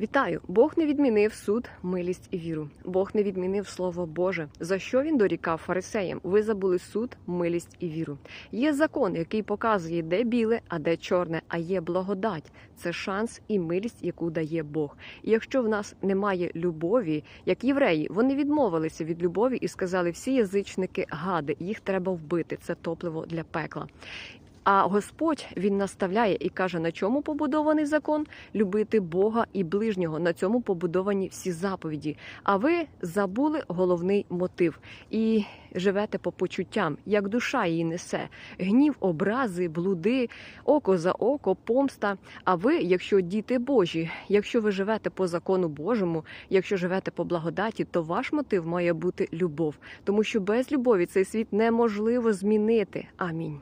Вітаю! Бог не відмінив суд, милість і віру. Бог не відмінив слово Боже. За що він дорікав фарисеям? Ви забули суд, милість і віру. Є закон, який показує, де біле, а де чорне, а є благодать. Це шанс і милість, яку дає Бог. І якщо в нас немає любові, як євреї, вони відмовилися від любові і сказали: всі язичники гади, їх треба вбити. Це топливо для пекла. А Господь він наставляє і каже, на чому побудований закон любити Бога і ближнього. На цьому побудовані всі заповіді. А ви забули головний мотив і живете по почуттям, як душа її несе. Гнів, образи, блуди, око за око, помста. А ви, якщо діти Божі, якщо ви живете по закону Божому, якщо живете по благодаті, то ваш мотив має бути любов, тому що без любові цей світ неможливо змінити. Амінь.